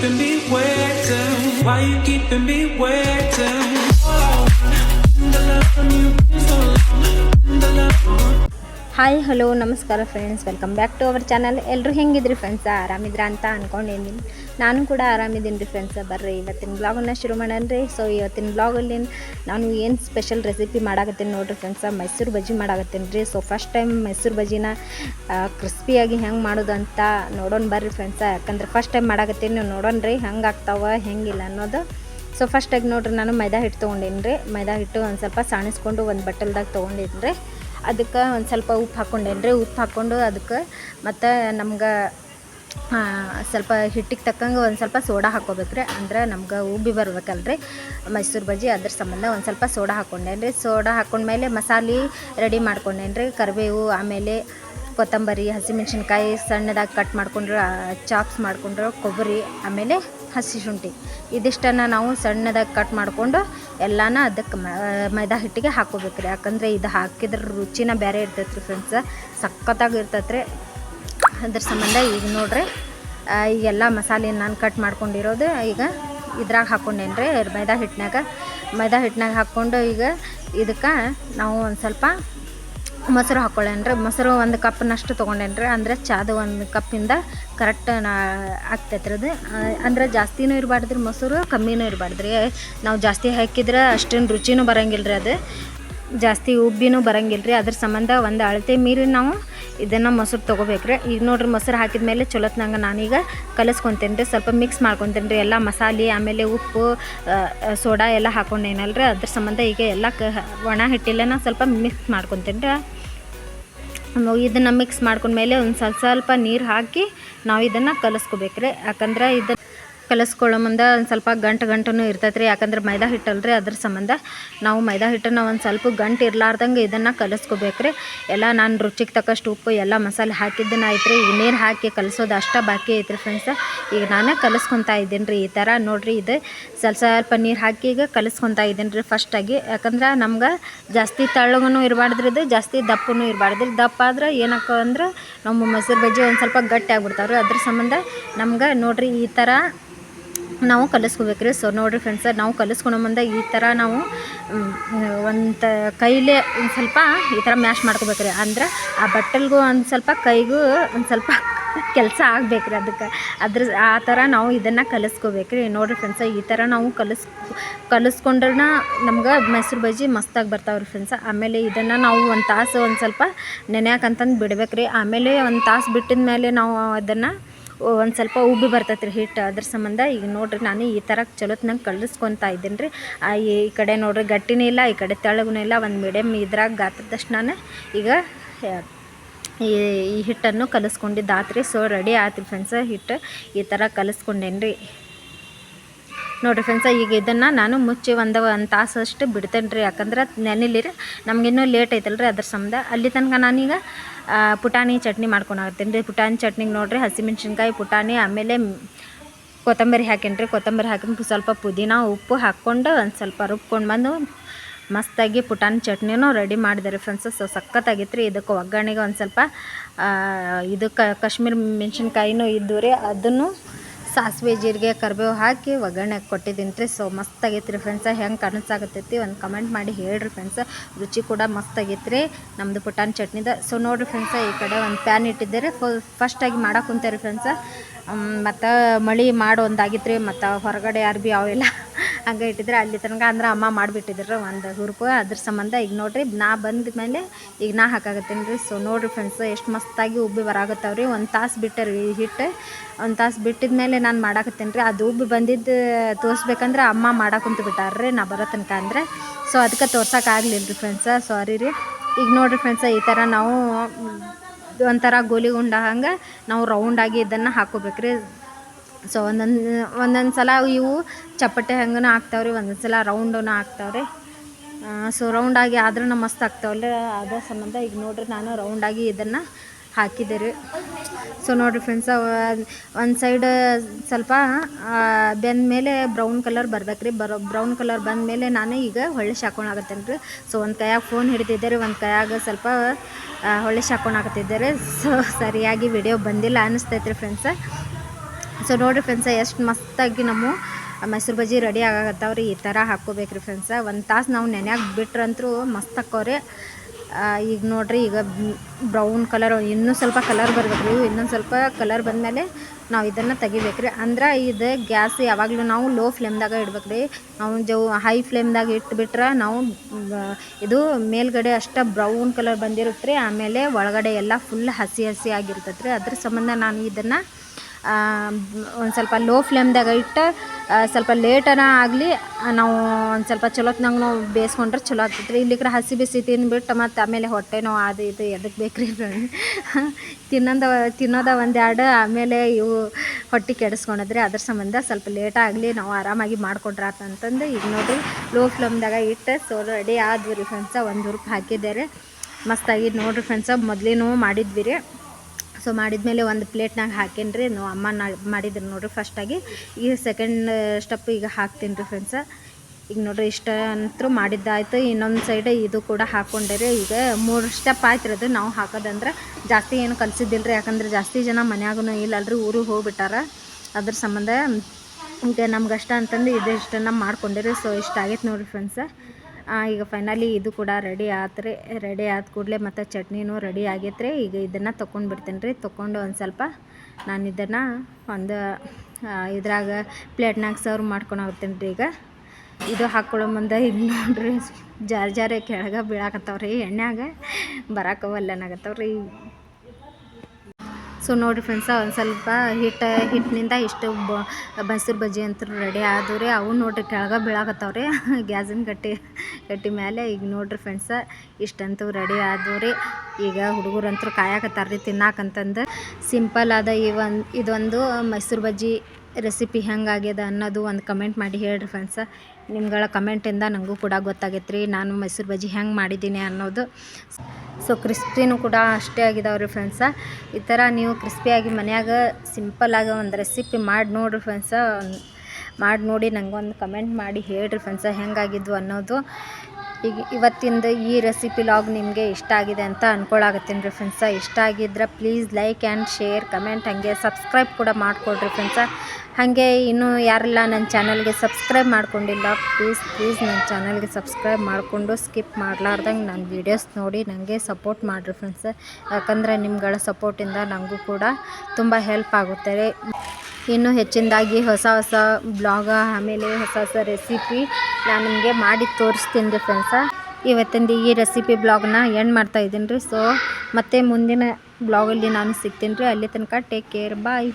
keeping me waiting? Why you keeping me waiting? Hi hello ನಮಸ್ಕಾರ friends welcome back to our channel ಎಲ್ಲರೂ ಹೆಂಗಿದ್ರಿ friends ಆರಾಮಿದ್ರ ಅಂತ ಅಂದ್ಕೊಂಡಿದ್ದೀನಿ ನಾನು ಕೂಡ ಆರಾಮಿದ್ದೀನಿ ರೀ ಫ್ರೆಂಡ್ಸ ಬರ್ರಿ, ಇವತ್ತಿನ ಬ್ಲಾಗನ್ನು ಶುರು ಮಾಡೋಣ ರೀ. ಸೊ ಇವತ್ತಿನ ಬ್ಲಾಗಲ್ಲಿ ನಾನು ಏನು ಸ್ಪೆಷಲ್ ರೆಸಿಪಿ ಮಾಡಾಕತ್ತೀನಿ ನೋಡಿರಿ ಫ್ರೆಂಡ್ಸ ಮೈಸೂರು ಬಜ್ಜಿ ಮಾಡಾಕತ್ತೀನಿ ರೀ. ಸೊ ಫಸ್ಟ್ ಟೈಮ್ ಮೈಸೂರು ಬಜ್ಜಿನ ಕ್ರಿಸ್ಪಿಯಾಗಿ ಹೆಂಗೆ ಮಾಡೋದು ಅಂತ ನೋಡೋಣ ಬರ್ರಿ ಫ್ರೆಂಡ್ಸ ಯಾಕಂದ್ರೆ ಫಸ್ಟ್ ಟೈಮ್ ಮಾಡಾಕತ್ತೀನಿ, ನೀವು ನೋಡೋಣ ರೀ ಹೆಂಗೆ ಆಗ್ತಾವ, ಹೆಂಗಿಲ್ಲ ಅನ್ನೋದು. ಸೊ ಫಸ್ಟಾಗಿ ನೋಡ್ರಿ, ನಾನು ಮೈದಾ ಹಿಟ್ಟು ತೊಗೊಂಡೇನಿ ರೀ. ಮೈದಾ ಹಿಟ್ಟು ಒಂದು ಸ್ವಲ್ಪ ಸಾಣಿಸ್ಕೊಂಡು ಒಂದು ಬಟ್ಟಲ್ದಾಗ ತೊಗೊಂಡಿದ್ದೀನಿ ರೀ. ಅದಕ್ಕೆ ಒಂದು ಸ್ವಲ್ಪ ಉಪ್ಪು ಹಾಕ್ಕೊಂಡೇನಿ ರೀ ಉಪ್ಪು ಹಾಕ್ಕೊಂಡು ಅದಕ್ಕೆ ಮತ್ತು ನಮ್ಗೆ ಸ್ವಲ್ಪ ಹಿಟ್ಟಿಗೆ ತಕ್ಕಂಗೆ ಒಂದು ಸ್ವಲ್ಪ ಸೋಡಾ ಹಾಕ್ಕೋಬೇಕು ರೀ. ಅಂದ್ರೆ ನಮ್ಗೆ ಉಬ್ಬಿ ಬರ್ಬೇಕಲ್ರಿ ಮೈಸೂರು ಬಜ್ಜಿ ಅದ್ರ ಸಂಬಂಧ ಒಂದು ಸ್ವಲ್ಪ ಸೋಡಾ ಹಾಕ್ಕೊಂಡೇನಿ ರೀ ಸೋಡಾ ಹಾಕ್ಕೊಂಡ್ಮೇಲೆ ಮಸಾಲೆ ರೆಡಿ ಮಾಡ್ಕೊಂಡೇನಿ ರೀ ಕರಿಬೇವು, ಆಮೇಲೆ ಕೊತ್ತಂಬರಿ, ಹಸಿಮೆಣ್ಸಿನ್ಕಾಯಿ ಸಣ್ಣದಾಗಿ ಕಟ್ ಮಾಡ್ಕೊಂಡ್ರೆ ಚಾಪ್ಸ್ ಮಾಡ್ಕೊಂಡ್ರೆ, ಕೊಬ್ಬರಿ, ಆಮೇಲೆ ಹಸಿ ಶುಂಠಿ. ಇದಿಷ್ಟನ್ನು ನಾವು ಸಣ್ಣದಾಗಿ ಕಟ್ ಮಾಡಿಕೊಂಡು ಎಲ್ಲಾನ ಅದಕ್ಕೆ ಮೈದಾ ಹಿಟ್ಟಿಗೆ ಹಾಕೋಬೇಕು ರೀ ಯಾಕಂದರೆ ಇದು ಹಾಕಿದ್ರೆ ರುಚಿನ ಬೇರೆ ಇರ್ತೈತೆ ರೀ ಫ್ರೆಂಡ್ಸ್ ಸಖತ್ತಾಗಿ ಇರ್ತೈತೆ ರೀ ಅದ್ರ ಸಂಬಂಧ ಈಗ ನೋಡ್ರಿ ಈಗೆಲ್ಲ ಮಸಾಲೆ ನಾನು ಕಟ್ ಮಾಡ್ಕೊಂಡಿರೋದು ಈಗ ಇದ್ರಾಗ ಹಾಕ್ಕೊಂಡೇನಿ ರೀ ಮೈದಾ ಹಿಟ್ಟಿನಾಗ ಮೈದಾ ಹಿಟ್ಟಿನಾಗ ಹಾಕ್ಕೊಂಡು ಈಗ ಇದಕ್ಕೆ ನಾವು ಒಂದು ಸ್ವಲ್ಪ ಮೊಸರು ಹಾಕ್ಕೊಳ್ಳೇನಿ ರೀ ಮೊಸರು ಒಂದು ಕಪ್ನಷ್ಟು ತೊಗೊಂಡೇನಿ ರೀ ಅಂದರೆ ಚಾದು ಒಂದು ಕಪ್ಪಿಂದ ಕರೆಕ್ಟ್ ನಾ ರೀ ಅದು. ಅಂದ್ರೆ ಜಾಸ್ತಿನೂ ಇರಬಾರ್ದ್ರಿ ಮೊಸರು, ಕಮ್ಮಿನೂ ಇರಬಾರ್ದ್ರಿ. ನಾವು ಜಾಸ್ತಿ ಹಾಕಿದ್ರೆ ಅಷ್ಟೇನು ರುಚಿನೂ ಬರಂಗಿಲ್ಲ ರೀ ಅದು. ಜಾಸ್ತಿ ಉಬ್ಬಿನೂ ಬರಂಗಿಲ್ಲ ರೀ ಅದ್ರ ಸಂಬಂಧ ಒಂದು ಅಳತೆ ಮೀರಿ ನಾವು ಇದನ್ನು ಮೊಸರು ತೊಗೋಬೇಕು ರೀ ಈಗ ನೋಡ್ರಿ ಮೊಸರು ಹಾಕಿದ ಮೇಲೆ ಚಲೋತ್ನಂಗೆ ನಾನೀಗ ಕಲಿಸ್ಕೊತೇನೆ ರೀ ಸ್ವಲ್ಪ ಮಿಕ್ಸ್ ಮಾಡ್ಕೊತೇನೆ ರೀ ಎಲ್ಲ ಮಸಾಲೆ, ಆಮೇಲೆ ಉಪ್ಪು ಸೋಡಾ ಎಲ್ಲ ಹಾಕೊಂಡೇನಲ್ಲ ರೀ ಅದ್ರ ಸಂಬಂಧ ಈಗ ಎಲ್ಲ ಕ, ಒಣ ಹಿಟ್ಟಿಲ್ಲನ ಸ್ವಲ್ಪ ಮಿಕ್ಸ್ ಮಾಡ್ಕೊತೇನೆ ರೀ ಇದನ್ನು ಮಿಕ್ಸ್ ಮಾಡ್ಕೊಂಡ್ಮೇಲೆ ಒಂದು ಸ್ವಲ್ಪ ಸ್ವಲ್ಪ ನೀರು ಹಾಕಿ ನಾವು ಇದನ್ನು ಕಲಿಸ್ಕೋಬೇಕು ರೀ ಯಾಕಂದ್ರೆ ಇದು ಕಲಿಸ್ಕೊಳ್ಳೋ ಮುಂದೆ ಒಂದು ಸ್ವಲ್ಪ ಗಂಟು ಗಂಟು ಇರ್ತೈತೆ ರೀ ಯಾಕಂದ್ರೆ ಮೈದಾ ಹಿಟ್ಟಲ್ರಿ, ಅದ್ರ ಸಂಬಂಧ ನಾವು ಮೈದಾ ಹಿಟ್ಟನ್ನು ಒಂದು ಸ್ವಲ್ಪ ಗಂಟು ಇರಲಾರ್ದಂಗೆ ಇದನ್ನು ಕಲಿಸ್ಕೋಬೇಕು ರೀ ಎಲ್ಲ ನಾನು ರುಚಿಗೆ ತಕ್ಕಷ್ಟು ಉಪ್ಪು, ಎಲ್ಲ ಮಸಾಲೆ ಹಾಕಿದ್ದನ್ನ ಆಯ್ತು ರೀ ಈಗ ನೀರು ಹಾಕಿ ಕಲಸೋದು ಅಷ್ಟೇ ಬಾಕಿ ಐತ್ರಿ ಫ್ರೆಂಡ್ಸ್ ಈಗ ನಾನೇ ಕಲಿಸ್ಕೊತಾ ಇದ್ದೀನಿ ರೀ ಈ ಥರ ನೋಡಿರಿ ಇದು ಸ್ವಲ್ಪ ಸ್ವಲ್ಪ ನೀರು ಹಾಕಿ ಈಗ ಕಲಿಸ್ಕೊತಾ ಇದ್ದೀನಿ ರೀ ಫಸ್ಟಾಗಿ ಯಾಕಂದ್ರೆ ನಮ್ಗೆ ಜಾಸ್ತಿ ತೆಳ್ಳಗೂ ಇರಬಾರ್ದ್ರಿ ಇದು, ಜಾಸ್ತಿ ದಪ್ಪನೂ ಇರಬಾರ್ದು ರೀ ದಪ್ಪ ಆದ್ರೆ ಏನಕ್ಕ ಅಂದ್ರೆ, ನಮ್ಮ ಮೊಸರು ಬಜ್ಜಿ ಒಂದು ಸ್ವಲ್ಪ ಗಟ್ಟಿ ಆಗ್ಬಿಡ್ತಾವ್ರಿ. ಅದ್ರ ಸಂಬಂಧ ನಮ್ಗೆ ನೋಡಿರಿ ಈ ಥರ ನಾವು ಕಲಿಸ್ಕೋಬೇಕು ರೀ ಸೊ ನೋಡಿರಿ ಫ್ರೆಂಡ್ಸ್ ನಾವು ಕಲಿಸ್ಕೊಳೋ ಮುಂದೆ ಈ ಥರ ನಾವು ಒಂದು ಕೈಲೇ ಒಂದು ಸ್ವಲ್ಪ ಈ ಥರ ಮ್ಯಾಶ್ ಮಾಡ್ಕೋಬೇಕು ರೀ ಅಂದ್ರೆ ಆ ಬಟ್ಟಲ್ಗೂ ಒಂದು ಸ್ವಲ್ಪ ಕೈಗೂ ಒಂದು ಸ್ವಲ್ಪ ಕೆಲಸ ಆಗ್ಬೇಕು ರೀ ಅದಕ್ಕೆ ಅದ್ರ, ಆ ಥರ ನಾವು ಇದನ್ನು ಕಲಿಸ್ಕೋಬೇಕು ರೀ ನೋಡಿರಿ ಫ್ರೆಂಡ್ಸ ಈ ಥರ ನಾವು ಕಲಿಸ್ ಕಲಿಸ್ಕೊಂಡ್ರೆ ನಮ್ಗೆ ಮೈಸೂರು ಬಜ್ಜಿ ಮಸ್ತಾಗಿ ಬರ್ತಾವ್ರಿ ಫ್ರೆಂಡ್ಸ ಆಮೇಲೆ ಇದನ್ನು ನಾವು ಒಂದು ತಾಸು ಒಂದು ಸ್ವಲ್ಪ ನೆನೆಯಾಕಂತಂದು ಬಿಡ್ಬೇಕು ರೀ ಆಮೇಲೆ ಒಂದು ತಾಸು ಬಿಟ್ಟಿದ ಮೇಲೆ ನಾವು ಅದನ್ನು ಒಂದು ಸ್ವಲ್ಪ ಉಬ್ಬಿ ಬರ್ತೈತೆ ರೀ ಹಿಟ್ಟು ಅದ್ರ ಸಂಬಂಧ ಈಗ ನೋಡ್ರಿ ನಾನು ಈ ಥರ ಚಲೋತ್ನಂಗೆ ಕಲಿಸ್ಕೊತಾ ಇದ್ದೀನಿ ರೀ ಈ ಕಡೆ ನೋಡ್ರಿ ಗಟ್ಟಿನೂ ಇಲ್ಲ, ಈ ಕಡೆ ತೆಳಗೂ ಇಲ್ಲ, ಒಂದು ಮೀಡಿಯಮ್ ಇದ್ರಾಗ ಗಾತ್ರದಷ್ಟು ನಾನು ಈಗ ಈ ಈ ಹಿಟ್ಟನ್ನು ಕಲಿಸ್ಕೊಂಡಿದ್ದಾತ್ರಿ ಸೊ ರೆಡಿ ಆಯ್ತು ಫ್ರೆಂಡ್ಸ್ ಹಿಟ್ಟು ಈ ಥರ ಕಲಿಸ್ಕೊಂಡೇನಿ ರೀ ನೋಡಿರಿ ಫ್ರೆಂಡ್ಸ ಈಗ ಇದನ್ನು ನಾನು ಮುಚ್ಚಿ ಒಂದು ಒಂದು ತಾಸಷ್ಟು ಬಿಡ್ತೇನೆ ರೀ ಯಾಕಂದ್ರೆ ನೆನಿಲಿ ರೀ ನಮಗಿನ್ನೂ ಲೇಟ್ ಐತಲ್ಲ ರೀ ಅದ್ರ ಸಂಬಂಧ. ಅಲ್ಲಿ ತನಕ ನಾನೀಗ ಪುಟಾಣಿ ಚಟ್ನಿ ಮಾಡ್ಕೊಂಡು ಹಾಕ್ತೀನಿ ರೀ ಪುಟಾಣಿ ಚಟ್ನಿಗೆ ನೋಡಿರಿ, ಹಸಿಮೆಣ್ಸಿನ್ಕಾಯಿ ಪುಟಾಣಿ, ಆಮೇಲೆ ಕೊತ್ತಂಬರಿ ಹಾಕೇನಿ ರೀ ಕೊತ್ತಂಬರಿ ಹಾಕಿ ಸ್ವಲ್ಪ ಪುದೀನ, ಉಪ್ಪು ಹಾಕ್ಕೊಂಡು ಒಂದು ಸ್ವಲ್ಪ ರುಬ್ಕೊಂಡು ಬಂದು ಮಸ್ತಾಗಿ ಪುಟಾಣಿ ಚಟ್ನಿನೂ ರೆಡಿ ಮಾಡಿದೆ ರೀ ಫ್ರೆಂಡ್ಸ್ ಸೊ ಸಖತ್ತಾಗಿತ್ತು ರೀ ಇದಕ್ಕೆ ಒಗ್ಗರಣೆಗೆ ಒಂದು ಸ್ವಲ್ಪ ಇದು ಕಾಶ್ಮೀರ್ ಮೆಣಸಿನ್ಕಾಯಿನೂ ಇದ್ದು ರೀ ಅದನ್ನು ಸಾಸಿವೆ ಜೀರಿಗೆ, ಕರಿಬೇವು ಹಾಕಿ ಒಗ್ಗರಣೆ ಕೊಟ್ಟಿದ್ದೀನಿ ರೀ. ಸೊ ಮಸ್ತ್ ಆಗೈತೆ ರೀ ಫ್ರೆಂಡ್ಸ ಹೆಂಗೆ ಕಾಣಿಸಾಕತ್ತೈತಿ ಒಂದು ಕಮೆಂಟ್ ಮಾಡಿ ಹೇಳ್ರಿ ಫ್ರೆಂಡ್ಸ ರುಚಿ ಕೂಡ ಮಸ್ತ್ ಆಗೈತೆ ರೀ ನಮ್ಮದು ಪುಟಾಣಿ ಚಟ್ನಿದ. ಸೊ ನೋಡಿರಿ ಫ್ರೆಂಡ್ಸ ಈ ಕಡೆ ಒಂದು ಪ್ಯಾನ್ ಇಟ್ಟಿದ್ದೆ ಫು ಫಸ್ಟಾಗಿ ಮಾಡಕ್ಕೆ ಕುಂತೇರಿ ಫ್ರೆಂಡ್ಸ ಮತ್ತು ಮಳೆ ಮಾಡೋ ಒಂದಾಗಿತ್ತು ರೀ ಮತ್ತು ಹೊರಗಡೆ ಯಾರು ಭೀ ಅವೆಲ್ಲ ಹಂಗೆ ಇಟ್ಟಿದ್ರೆ ಅಲ್ಲಿ ತನಕ ಅಂದ್ರೆ ಅಮ್ಮ ಮಾಡಿಬಿಟ್ಟಿದ್ರು ಒಂದು ಹುರುಪು. ಅದ್ರ ಸಂಬಂಧ ಈಗ ನೋಡ್ರಿ, ನಾ ಬಂದ ಮೇಲೆ ಈಗ ನಾ ಹಾಕಾಗತ್ತೀನಿ ರೀ. ಸೊ ನೋಡಿರಿ ಫ್ರೆಂಡ್ಸ್ ಎಷ್ಟು ಮಸ್ತಾಗಿ ಉಬ್ಬಿ ಬರಾಗತ್ತಾವ ರೀ ಒಂದು ತಾಸು ಬಿಟ್ಟೆ ರೀ ಹಿಟ್ಟು. ಒಂದು ತಾಸು ಬಿಟ್ಟಿದ ಮೇಲೆ ನಾನು ಮಾಡಾಕತ್ತೀನಿ ರೀ. ಅದು ಉಬ್ಬಿ ಬಂದಿದ್ದು ತೋರಿಸ್ಬೇಕಂದ್ರೆ ಅಮ್ಮ ಮಾಡಾಕುಂತು ರೀ ನಾ ಬರೋ ತನಕ ಅಂದರೆ. ಸೊ ಅದಕ್ಕೆ ತೋರ್ಸೋಕ್ಕಾಗಲಿಲ್ಲ ರೀ ಫ್ರೆಂಡ್ಸ ಸಾರಿ ರೀ. ಈಗ ನೋಡಿರಿ ಫ್ರೆಂಡ್ಸ ಈ ಥರ ನಾವು ಒಂಥರ ಗೋಲಿ ಗುಂಡ ಹಂಗೆ ನಾವು ರೌಂಡಾಗಿ ಇದನ್ನು ಹಾಕೋಬೇಕು ರೀ ಸೊ ಒಂದೊಂದು ಒಂದೊಂದು ಸಲ ಇವು ಚಪ್ಪಟೆ ಹಂಗನ ರೀ ಒಂದೊಂದು ಸಲ ರೌಂಡನ ರೀ ಸೊ ರೌಂಡಾಗಿ ಆದ್ರೂ ಮಸ್ತ್ ಆಗ್ತಾವಲ್ಲ ಅದ್ರ ಸಂಬಂಧ ಈಗ ನೋಡ್ರಿ ನಾನು ರೌಂಡಾಗಿ ಇದನ್ನು ಹಾಕಿದೆ ರೀ ಸೊ ನೋಡಿರಿ ಫ್ರೆಂಡ್ಸ್ ಒಂದು ಸೈಡ್ ಸ್ವಲ್ಪ ಬೆಂದ ಮೇಲೆ ಬ್ರೌನ್ ಕಲರ್ ಬರ್ಬೇಕು ರೀ ಬರೋ ಬ್ರೌನ್ ಕಲರ್ ಬಂದ ಮೇಲೆ ನಾನು ಈಗ ಹೊಳ್ಳಿ ಹಾಕೊಳಕತ್ತೇನೆ ರೀ ಸೊ ಒಂದು ಕೈಯಾಗ ಫೋನ್ ಹಿಡಿದಿದ್ದೆ ರೀ ಒಂದು ಕೈಯಾಗ ಸ್ವಲ್ಪ ಹೊಳ್ಳಿ ಹಾಕೊಳಕತ್ತಿದ್ದೆ ರೀ ಸೊ ಸರಿಯಾಗಿ ವಿಡಿಯೋ ಬಂದಿಲ್ಲ ಅನ್ನಿಸ್ತೈತೆ ರೀ ಫ್ರೆಂಡ್ಸ ಸೊ ನೋಡಿರಿ ಫ್ರೆಂಡ್ಸ ಎಷ್ಟು ಮಸ್ತಾಗಿ ನಮ್ಮ ಮೈಸೂರು ಬಜ್ಜಿ ರೆಡಿ ಆಗತ್ತವ್ರಿ ಈ ಥರ ಹಾಕ್ಕೋಬೇಕ್ರಿ ಫ್ರೆಂಡ್ಸ ಒಂದು ತಾಸು ನಾವು ನೆನ್ಯಾಗ ಬಿಟ್ರಂತೂ ಮಸ್ತ್ ಹಾಕೋರಿ ಈಗ ನೋಡ್ರಿ, ಈಗ ಬ್ರೌನ್ ಕಲರ್ ಇನ್ನೂ ಸ್ವಲ್ಪ ಕಲರ್ ಬರ್ಬೇಕು ರೀ ಇನ್ನೊಂದು ಸ್ವಲ್ಪ ಕಲರ್ ಬಂದಮೇಲೆ ನಾವು ಇದನ್ನು ತೆಗಿಬೇಕ್ರಿ. ಅಂದ್ರೆ ಇದು ಗ್ಯಾಸ್ ಯಾವಾಗಲೂ ನಾವು ಲೋ ಫ್ಲೇಮ್ದಾಗ ಇಡ್ಬೇಕು ರೀ ನಾವು ಜವ್ ಹೈ ಫ್ಲೇಮ್ದಾಗ ಇಟ್ಬಿಟ್ರೆ ನಾವು ಇದು ಮೇಲ್ಗಡೆ ಅಷ್ಟೇ ಬ್ರೌನ್ ಕಲರ್ ಬಂದಿರುತ್ತೆ ರೀ ಆಮೇಲೆ ಒಳಗಡೆ ಎಲ್ಲ ಫುಲ್ ಹಸಿ ಹಸಿ ಆಗಿರ್ತೈತೆ ರೀ ಅದ್ರ ಸಂಬಂಧ ನಾನು ಇದನ್ನು ಒಂದು ಸ್ವಲ್ಪ ಲೋ ಫ್ಲೇಮ್ದಾಗ ಇಟ್ಟು ಸ್ವಲ್ಪ ಲೇಟನ ಆಗಲಿ ನಾವು ಒಂದು ಸ್ವಲ್ಪ ಚಲೋತ್ನಾಗ ನಾವು ಬೇಯಿಸ್ಕೊಂಡ್ರೆ ಚಲೋ ಆಗ್ತೈತೆ ರೀ ಕಡೆ ಹಸಿ ಬಿಸಿ ತಿಂದ್ಬಿಟ್ಟು ಮತ್ತು ಆಮೇಲೆ ಹೊಟ್ಟೆ ನೋವು ಅದು ಇದು ಎದಕ್ಕೆ ಬೇಕು ರೀ ತಿನ್ನೋದ ತಿನ್ನೋದ ಒಂದೆರಡು ಆಮೇಲೆ ಇವು ಹೊಟ್ಟೆ ಕೆಡಿಸ್ಕೊಂಡದ್ರಿ ಅದ್ರ ಸಂಬಂಧ ಸ್ವಲ್ಪ ಲೇಟಾಗಲಿ ನಾವು ಆರಾಮಾಗಿ ಮಾಡ್ಕೊಂಡ್ರೆ ಅಂತಂದು ಈಗ ನೋಡಿರಿ ಲೋ ಫ್ಲೇಮ್ದಾಗ ಇಟ್ಟು ಸೋ ರೆಡಿ ಆದ್ವಿ ರೀ ಫ್ರೆಂಡ್ಸ ಒಂದು ಹುರುಪ್ ಹಾಕಿದ್ದೆ ರೀ ಮಸ್ತಾಗಿ ನೋಡಿರಿ ಫ್ರೆಂಡ್ಸ ಮೊದಲೇನೂ ಮಾಡಿದ್ವಿ ರೀ ಸೊ ಮಾಡಿದ್ಮೇಲೆ ಒಂದು ಪ್ಲೇಟ್ನಾಗ ಹಾಕೇನಿ ನೋ, ಅಮ್ಮ ನಾ ಮಾಡಿದ್ರು ನೋಡ್ರಿ ಫಸ್ಟಾಗಿ. ಈಗ ಸೆಕೆಂಡ್ ಸ್ಟೆಪ್ ಈಗ ಹಾಕ್ತೀನಿ ರೀ ಫ್ರೆಂಡ್ಸ ಈಗ ನೋಡ್ರಿ ಇಷ್ಟ ಅಂತೂ ಮಾಡಿದ್ದಾಯ್ತು. ಇನ್ನೊಂದು ಸೈಡ್ ಇದು ಕೂಡ ಹಾಕ್ಕೊಂಡೆ ರೀ. ಈಗ ಮೂರು ಸ್ಟೆಪ್ ಆಯ್ತು ರೀ ಅದು. ನಾವು ಹಾಕೋದಂದ್ರೆ ಜಾಸ್ತಿ ಏನು ಕಲಿಸಿದ್ದಿಲ್ಲ ರೀ ಯಾಕಂದ್ರೆ ಜಾಸ್ತಿ ಜನ ಮನ್ಯಾಗೂ ಇಲ್ಲಲ್ರಿ ಊರಿಗೆ ಹೋಗ್ಬಿಟ್ಟಾರ. ಅದ್ರ ಸಂಬಂಧ ಈಗ ನಮ್ಗೆ ಅಷ್ಟ ಅಂತಂದು ಇದು ಇಷ್ಟನ್ನು ಮಾಡ್ಕೊಂಡಿರಿ ಸೊ ಇಷ್ಟ ಆಗೈತೆ ನೋಡಿರಿ ಫ್ರೆಂಡ್ಸ ಈಗ ಫೈನಲಿ ಇದು ಕೂಡ ರೆಡಿ ಆತ್ರಿ ರೆಡಿ ಆದ ಕೂಡಲೇ ಮತ್ತು ಚಟ್ನಿನೂ ರೆಡಿ ಆಗೈತೆ ರೀ ಈಗ ಇದನ್ನು ತೊಗೊಂಡು ಬಿಡ್ತೀನಿ ರೀ ತೊಗೊಂಡು ಒಂದು ಸ್ವಲ್ಪ ನಾನು ಇದನ್ನು ಒಂದು ಇದ್ರಾಗ ಪ್ಲೇಟ್ನಾಗ ಸರ್ವ್ ಮಾಡ್ಕೊಂಡು ಹೋಗ್ತೀನಿ ರೀ ಈಗ. ಇದು ಹಾಕ್ಕೊಳ್ಳೋ ಮುಂದೆ ಈಗ ನೋಡ್ರಿ, ಜಾರ್ ಜಾರೆ ಕೆಳಗೆ ಬೀಳಾಕತ್ತವ್ರಿ, ಎಣ್ಣೆಯಾಗ ಬರಾಕವಲ್ಲನಾಗತ್ತವ್ರಿ ಸೊ ನೋಡಿರಿ ಫ್ರೆಂಡ್ಸ ಒಂದು ಸ್ವಲ್ಪ ಹಿಟ್ಟು ಹಿಟ್ಟಿನಿಂದ ಇಷ್ಟು ಬ ಮೈಸೂರು ಬಜ್ಜಿ ಅಂತೂ ರೆಡಿ ಆದವು ರೀ ಅವು ನೋಡಿರಿ ಕೆಳಗೆ ಬೀಳಾಕತ್ತಾವ ರೀ ಗ್ಯಾಸಿನ ಗಟ್ಟಿ ಗಟ್ಟಿ ಮೇಲೆ ಈಗ ನೋಡಿರಿ ಫ್ರೆಂಡ್ಸ ಇಷ್ಟಂತೂ ರೆಡಿ ಆದವು ರೀ ಈಗ ಹುಡುಗರಂತೂ ಕಾಯಕತ್ತಾರ ರೀ ತಿನ್ನಾಕಂತಂದು. ಸಿಂಪಲ್ ಆದ ಈ ಒಂದು, ಇದೊಂದು ಮೈಸೂರು ಬಜ್ಜಿ ರೆಸಿಪಿ ಹೆಂಗಾಗ್ಯದ ಅನ್ನೋದು ಒಂದು ಕಮೆಂಟ್ ಮಾಡಿ ಹೇಳಿರಿ ಫ್ರೆಂಡ್ಸ ನಿಮ್ಗಳ ಕಮೆಂಟಿಂದ ನನಗೂ ಕೂಡ ಗೊತ್ತಾಗೈತೆ ರೀ ನಾನು ಮೈಸೂರು ಬಜ್ಜಿ ಹೆಂಗೆ ಮಾಡಿದ್ದೀನಿ ಅನ್ನೋದು. ಸೊ ಕ್ರಿಸ್ಪಿನೂ ಕೂಡ ಅಷ್ಟೇ ಆಗಿದಾವೆ ರೀ ಫ್ರೆಂಡ್ಸ ಈ ಥರ ನೀವು ಕ್ರಿಸ್ಪಿಯಾಗಿ ಮನ್ಯಾಗ ಸಿಂಪಲ್ಲಾಗಿ ಒಂದು ರೆಸಿಪಿ ಮಾಡಿ ನೋಡಿರಿ ಫ್ರೆಂಡ್ಸ ಮಾಡಿ ನೋಡಿ ನನಗೊಂದು ಕಮೆಂಟ್ ಮಾಡಿ ಹೇಳ್ರಿ ಫ್ರೆಂಡ್ಸ ಹೆಂಗಾಗಿದ್ವು ಅನ್ನೋದು. ಈಗ ಇವತ್ತಿಂದ ಈ ರೆಸಿಪಿ ಲಾಗ್ ನಿಮಗೆ ಇಷ್ಟ ಆಗಿದೆ ಅಂತ ಅನ್ಕೊಳಾಗತ್ತೀನಿ ರೀ ಫ್ರೆಂಡ್ಸ ಇಷ್ಟ ಆಗಿದ್ರೆ please like and share comment ಹಾಗೆ ಸಬ್ಸ್ಕ್ರೈಬ್ ಕೂಡ ಮಾಡಿಕೊಡ್ರಿ ಫ್ರೆಂಡ್ಸ ಹಾಗೆ ಇನ್ನೂ ಯಾರೆಲ್ಲ ನನ್ನ ಚಾನಲ್ಗೆ ಸಬ್ಸ್ಕ್ರೈಬ್ ಮಾಡ್ಕೊಂಡಿಲ್ಲ ಪ್ಲೀಸ್ ಪ್ಲೀಸ್ ನನ್ನ ಚಾನಲ್ಗೆ ಸಬ್ಸ್ಕ್ರೈಬ್ ಮಾಡಿಕೊಂಡು ಸ್ಕಿಪ್ ಮಾಡಲಾರ್ದಂಗೆ ನನ್ನ ವೀಡಿಯೋಸ್ ನೋಡಿ ನನಗೆ ಸಪೋರ್ಟ್ ಮಾಡಿರಿ ಫ್ರೆಂಡ್ಸ್ ಯಾಕಂದರೆ ನಿಮ್ಗಳ ಸಪೋರ್ಟಿಂದ ನನಗೂ ಕೂಡ ತುಂಬ ಹೆಲ್ಪ್ ಆಗುತ್ತೆ ಇನ್ನೂ ಹೆಚ್ಚಿನದಾಗಿ ಹೊಸ ಹೊಸ ಬ್ಲಾಗ, ಆಮೇಲೆ ಹೊಸ ಹೊಸ ರೆಸಿಪಿ ನಾನು ನಿಮಗೆ ಮಾಡಿ ತೋರಿಸ್ತೀನಿ ರೀ ಫ್ರೆಂಡ್ಸ ಇವತ್ತಿಂದ ಈ ರೆಸಿಪಿ ಬ್ಲಾಗ್ನ ಎಂಡ್ ಮಾಡ್ತಾ ಇದ್ದೀನಿ ರೀ. ಸೊ ಮತ್ತೆ ಮುಂದಿನ ಬ್ಲಾಗಲ್ಲಿ ನಾನು ಸಿಗ್ತೀನಿ ರೀ. ಅಲ್ಲಿ ತನಕ ಟೇಕ್ ಕೇರ್ ಬಾಯ್